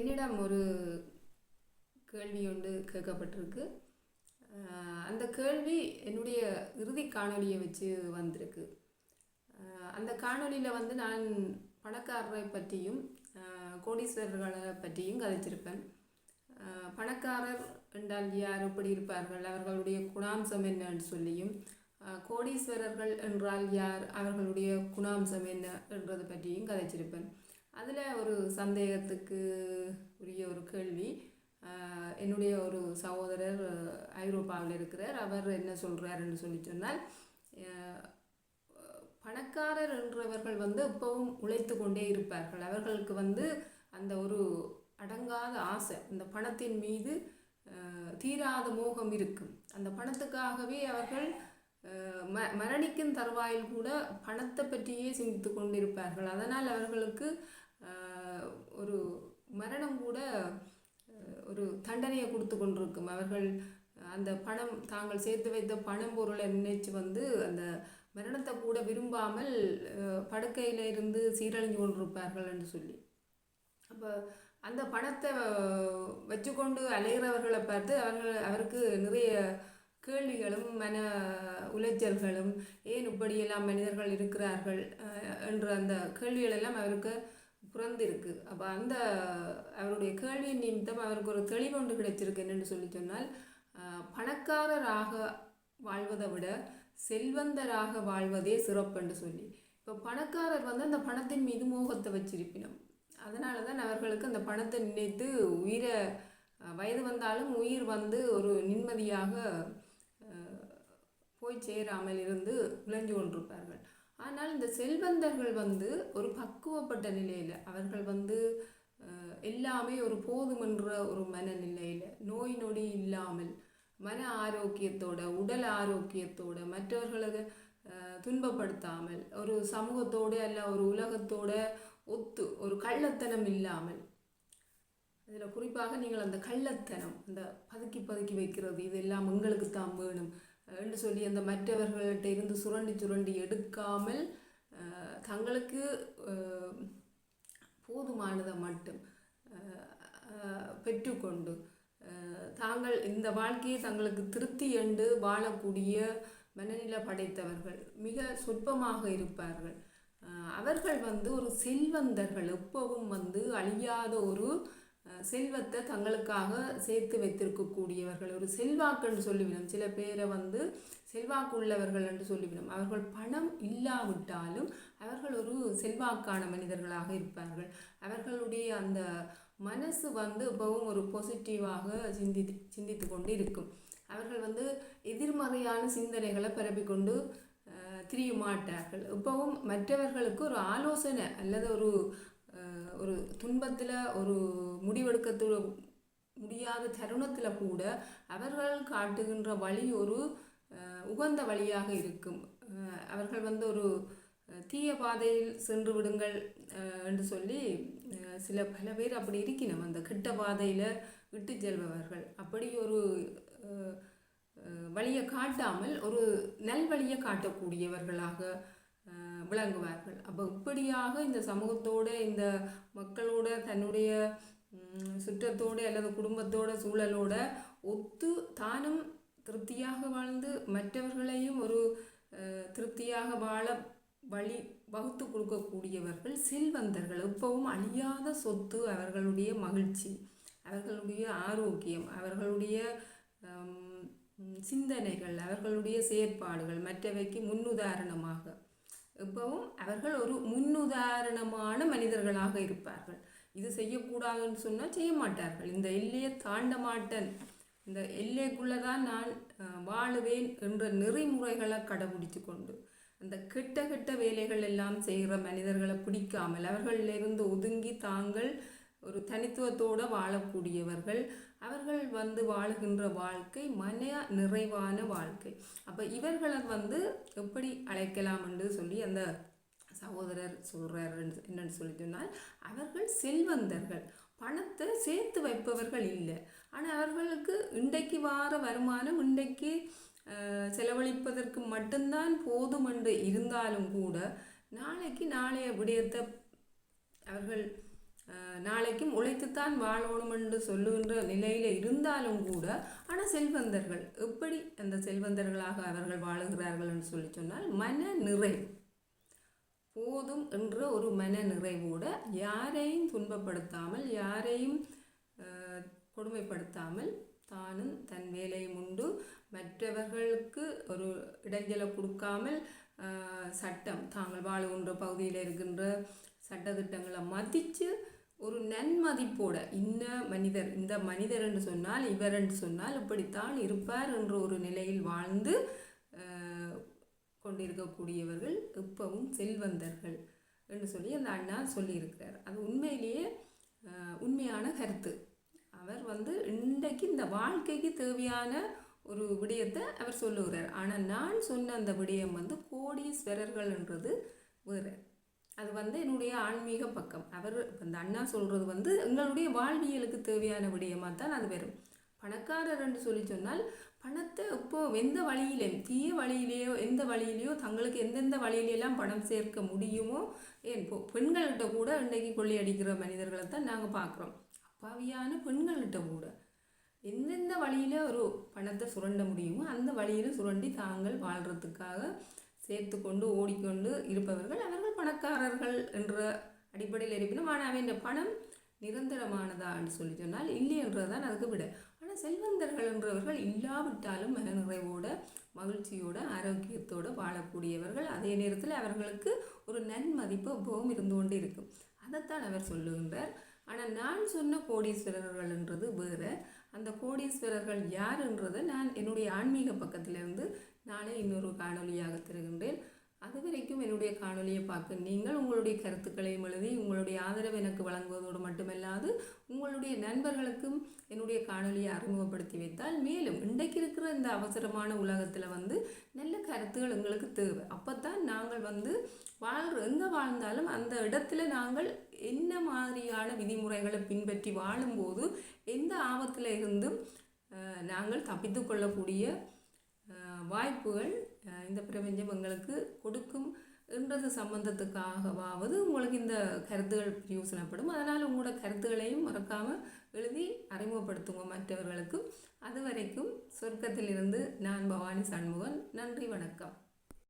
என்னிடம் ஒரு கேள்வி ஒன்று கேட்கப்பட்டிருக்கு. அந்த கேள்வி என்னுடைய இறுதி காணொளியை வச்சு வந்திருக்கு. அந்த காணொளியில் வந்து நான் பணக்காரரை பற்றியும் கோடீஸ்வரர்களை பற்றியும் கதைச்சிருப்பேன். பணக்காரர் என்றால் யார் எப்படி இருப்பார்கள் அவர்களுடைய குணாம்சம் என்னன்னு சொல்லியும் கோடீஸ்வரர்கள் என்றால் யார் அவர்களுடைய குணாம்சம் என்ன என்றது பற்றியும் கதைச்சிருப்பேன். அதில் ஒரு சந்தேகத்துக்கு உரிய ஒரு கேள்வி. என்னுடைய ஒரு சகோதரர் ஐரோப்பாவில் இருக்கிறார். அவர் என்ன சொல்கிறாருன்னு சொல்லி சொன்னால் பணக்காரர் என்றவர்கள் வந்து இப்போவும் உழைத்து கொண்டே இருப்பார்கள். அவர்களுக்கு வந்து அந்த ஒரு அடங்காத ஆசை இந்த பணத்தின் மீது தீராத மோகம் இருக்கும். அந்த பணத்துக்காகவே அவர்கள் ம மரணிக்கும் தருவாயில் கூட பணத்தை பற்றியே சிந்தித்து கொண்டிருப்பார்கள். அதனால் அவர்களுக்கு ஒரு மரணம் கூட ஒரு தண்டனையை கொடுத்து கொண்டிருக்கும். அவர்கள் அந்த பணம் தாங்கள் சேர்த்து வைத்த பணம் பொருளை நினைச்சு வந்து அந்த மரணத்தை கூட விரும்பாமல் படுக்கையில் இருந்து சீரழிஞ்சு கொண்டிருப்பார்கள் என்று சொல்லி. அப்போ அந்த பணத்தை வச்சுக்கொண்டு அலைகிறவர்களை பார்த்து அவர்கள் அவருக்கு நிறைய கேள்விகளும் மன உளைச்சல்களும் ஏன் இப்படியெல்லாம் மனிதர்கள் இருக்கிறார்கள் என்று என்ற அந்த கேள்விகளெல்லாம் அவருக்கு புறந்திருக்கு. அப்போ அந்த அவருடைய கேள்வியின் நிமித்தம் அவருக்கு ஒரு தெளிவொன்று கிடைச்சிருக்கு என்னென்னு சொல்லி சொன்னால் பணக்காரராக வாழ்வதை விட செல்வந்தராக வாழ்வதே சிறப்புன்னு சொல்லி. இப்போ பணக்காரர் வந்து அந்த பணத்தின் மீது மோகத்தை வச்சிருப்பினோம் அதனால தான் அவர்களுக்கு அந்த பணத்தை நினைத்து உயிரை வயது வந்தாலும் உயிர் வந்து ஒரு நிம்மதியாக போய் சேராமல் இருந்து விளைஞ்சு கொண்டிருப்பார்கள். ஆனால் இந்த செல்வந்தர்கள் வந்து ஒரு பக்குவப்பட்ட நிலையில் அவர்கள் வந்து எல்லாமே ஒரு போதுமென்ற ஒரு மனநிலையில் நோய் நொடி இல்லாமல் மன ஆரோக்கியத்தோட உடல் ஆரோக்கியத்தோட மற்றவர்களை துன்பப்படுத்தாமல் ஒரு சமூகத்தோட அல்ல ஒரு உலகத்தோட ஒத்து ஒரு கள்ளத்தனம் இல்லாமல். அதில் குறிப்பாக நீங்கள் அந்த கள்ளத்தனம் அந்த பதுக்கி பதுக்கி வைக்கிறது இதெல்லாம் உங்களுக்கு தான் வேணும். என்று சொல்லி அந்த மற்றவர்கள்ட்ட இருந்து சுரண்டி சுரண்டி எடுக்காமல் தங்களுக்கு போதுமானதை மட்டும் பெற்றுக்கொண்டு தாங்கள் இந்த வாழ்க்கையை தங்களுக்கு திருப்தி என்று வாழக்கூடிய மனநிலை படைத்தவர்கள் மிக சொற்பமாக இருப்பார்கள். அவர்கள் வந்து ஒரு செல்வந்தர்கள் எப்பவும் வந்து அழியாத ஒரு செல்வத்தை தங்களுக்காக சேர்த்து வைத்திருக்கக்கூடியவர்கள். ஒரு செல்வாக்குன்னு சொல்லிவிடும் சில பேரை வந்து செல்வாக்கு உள்ளவர்கள் என்று சொல்லிவிடும் அவர்கள் பணம் இல்லாவிட்டாலும் அவர்கள் ஒரு செல்வாக்கான மனிதர்களாக இருப்பார்கள். அவர்களுடைய அந்த மனசு வந்து எப்பவும் ஒரு பாசிட்டிவாக சிந்தி சிந்தித்து கொண்டு இருக்கும் அவர்கள் வந்து எதிர்மறையான சிந்தனைகளை பரப்பிக்கொண்டு திரிய மாட்டார்கள் எப்பவும் மற்றவர்களுக்கு ஒரு ஆலோசனை அல்லது ஒரு ஒரு துன்பத்தில் ஒரு முடிவெடுக்கத்து முடியாத தருணத்தில் கூட அவர்கள் காட்டுகின்ற வழி ஒரு உகந்த வழியாக இருக்கும். அவர்கள் வந்து ஒரு தீய பாதையில் சென்று விடுங்கள் என்று சொல்லி சில பல பேர் அப்படி இருக்கணும் அந்த கெட்ட பாதையில் விட்டு செல்பவர்கள். அப்படி ஒரு வழியை காட்டாமல் ஒரு நல்வழியை காட்டக்கூடியவர்களாக விளங்குவார்கள். அப்போ இப்படியாக இந்த சமூகத்தோட இந்த மக்களோட தன்னுடைய சுற்றத்தோடு சுற்றத்தோட அல்லது குடும்பத்தோட சூழலோட ஒத்து தானும் திருப்தியாக வாழ்ந்து மற்றவர்களையும் ஒரு திருப்தியாக வாழ வழி வகுத்து கொடுக்கக்கூடியவர்கள் செல்வந்தர்கள். இப்பவும் அழியாத சொத்து அவர்களுடைய மகிழ்ச்சி அவர்களுடைய ஆரோக்கியம் அவர்களுடைய சிந்தனைகள் அவர்களுடைய செயற்பாடுகள் மற்றவைக்கு முன்னுதாரணமாக எப்பவும் அவர்கள் ஒரு முன்னுதாரணமான மனிதர்களாக இருப்பார்கள். இது செய்யக்கூடாதுன்னு சொன்னால் செய்ய மாட்டார்கள். இந்த எல்லையை தாண்ட மாட்டேன். இந்த எல்லைக்குள்ளே தான் நான் வாழுவேன் என்ற நெறிமுறைகளை கடைபிடிச்சு கொண்டு அந்த கெட்ட கெட்ட வேலைகள் எல்லாம் செய்கிற மனிதர்களை பிடிக்காமல் அவர்களிலிருந்து ஒதுங்கி தாங்கள் ஒரு தனித்துவத்தோடு வாழக்கூடியவர்கள். அவர்கள் வந்து வாழுகின்ற வாழ்க்கை மன நிறைவான வாழ்க்கை. அப்போ இவர்களை வந்து எப்படி அழைக்கலாம் என்று சொல்லி அந்த சகோதரர் சொல்கிறார் என்னன்னு சொல்லி சொன்னால் அவர்கள் செல்வந்தர்கள். பணத்தை சேர்த்து வைப்பவர்கள் இல்லை. ஆனால் அவர்களுக்கு இன்றைக்கு வார வருமானம் இன்றைக்கு செலவழிப்பதற்கு மட்டும்தான் போதும் என்று இருந்தாலும் கூட நாளைக்கு நாளைய விடயத்தை அவர்கள் நாளைக்கும் உழைத்துத்தான் வாழணும் என்று சொல்லுகின்ற நிலையில் இருந்தாலும் கூட ஆனால் செல்வந்தர்கள் எப்படி அந்த செல்வந்தர்களாக அவர்கள் வாழுகிறார்கள் என்று சொல்லி சொன்னால் மன நிறைவு. போதும் என்ற ஒரு மன நிறைவோட யாரையும் துன்பப்படுத்தாமல் யாரையும் கொடுமைப்படுத்தாமல் தானும் தன் வேலையும் உண்டு. மற்றவர்களுக்கு ஒரு இடைஞ்சலை கொடுக்காமல் சட்டம் தாங்கள் வாழுகின்ற பகுதியில் இருக்கின்ற சட்டத்திட்டங்களை மதித்து நன்மதிப்போட இன்ன மனிதர் இந்த மனிதர் என்று சொன்னால் இவர் என்று சொன்னால் இப்படித்தான் இருப்பார் என்ற ஒரு நிலையில் வாழ்ந்து கொண்டிருக்கக்கூடியவர்கள் எப்பவும் செல்வந்தர்கள் என்று சொல்லி அந்த அண்ணா சொல்லியிருக்கிறார். அது உண்மையிலேயே உண்மையான கருத்து. அவர் வந்து இன்றைக்கு இந்த வாழ்க்கைக்கு தேவையான ஒரு விடயத்தை அவர் சொல்லுகிறார். ஆனால் நான் சொன்ன அந்த விடயம் வந்து கோடீஸ்வரர்கள்ன்றது வேறு. அது வந்து என்னுடைய ஆன்மீக பக்கம். அவர் அந்த அண்ணா சொல்கிறது வந்து எங்களுடைய வாழ்வியலுக்கு தேவையான விடயமாக தான் அது வரும். பணக்காரர் என்று சொல்லி சொன்னால் பணத்தை இப்போ எந்த வழியிலையும் தீய வழியிலேயோ எந்த வழியிலையோ தங்களுக்கு எந்தெந்த வழியிலெல்லாம் பணம் சேர்க்க முடியுமோ ஏன் இப்போ பெண்கள்கிட்ட கூட இன்றைக்கு கொள்ளையடிக்கிற மனிதர்களை தான் நாங்கள் பார்க்குறோம். அப்பாவியான பெண்கள்கிட்ட கூட. எந்தெந்த வழியில் ஒரு பணத்தை சுரண்ட முடியுமோ அந்த வழியில் சுரண்டி தாங்கள் வாழ்கிறதுக்காக சேர்த்து கொண்டு ஓடிக்கொண்டு இருப்பவர்கள் அவர்கள் பணக்காரர்கள் என்ற அடிப்படையில் இருப்பினும் ஆனால் அவன் பணம் நிரந்தரமானதான்னு சொல்லி சொன்னால் இல்லை என்றதான் அதுக்கு விட. ஆனால் செல்வந்தர்கள் என்றவர்கள் இல்லாவிட்டாலும் மன நிறைவோட மகிழ்ச்சியோட ஆரோக்கியத்தோடு வாழக்கூடியவர்கள். அதே நேரத்தில் அவர்களுக்கு ஒரு நன்மதிப்பு எப்பவும் இருந்து கொண்டு இருக்கும். அதைத்தான் அவர் சொல்லுகின்றார். ஆனால் நான் சொன்ன கோடீஸ்வரர்கள்ன்றது வேறு. அந்த கோடீஸ்வரர்கள் யாருன்றதை நான் என்னுடைய ஆன்மீக பக்கத்திலிருந்து நானே இன்னொரு காணொலியாக தருகின்றேன். அது வரைக்கும் என்னுடைய காணொலியை பார்க்க நீங்கள் உங்களுடைய கருத்துக்களையும் எழுதி உங்களுடைய ஆதரவு எனக்கு வழங்குவதோடு மட்டுமல்லாது உங்களுடைய நண்பர்களுக்கும் என்னுடைய காணொலியை அறிமுகப்படுத்தி வைத்தால் மேலும் இன்றைக்கு இருக்கிற இந்த அவசரமான உலகத்தில் வந்து நல்ல கருத்துகள் எங்களுக்கு தேவை. அப்போ தான் நாங்கள் வந்து வாழ்கிற எங்கே வாழ்ந்தாலும் அந்த இடத்துல நாங்கள் என்ன மாதிரியான விதிமுறைகளை பின்பற்றி வாழும்போது எந்த ஆபத்தில் இருந்தும் நாங்கள் தப்பித்து கொள்ளக்கூடிய வாய்ப்புகள் இந்த பிரபஞ்சம் எங்களுக்கு கொடுக்கும் என்றது சம்பந்தத்துக்காகவாவது உங்களுக்கு இந்த கருத்துகள் பிரயோசனப்படும். அதனால் உங்களோட கருத்துகளையும் மறக்காமல் எழுதி அறிமுகப்படுத்துங்க மற்றவர்களுக்கும். அது வரைக்கும் சொர்க்கத்திலிருந்து நான் பவானி சண்முகன். நன்றி வணக்கம்.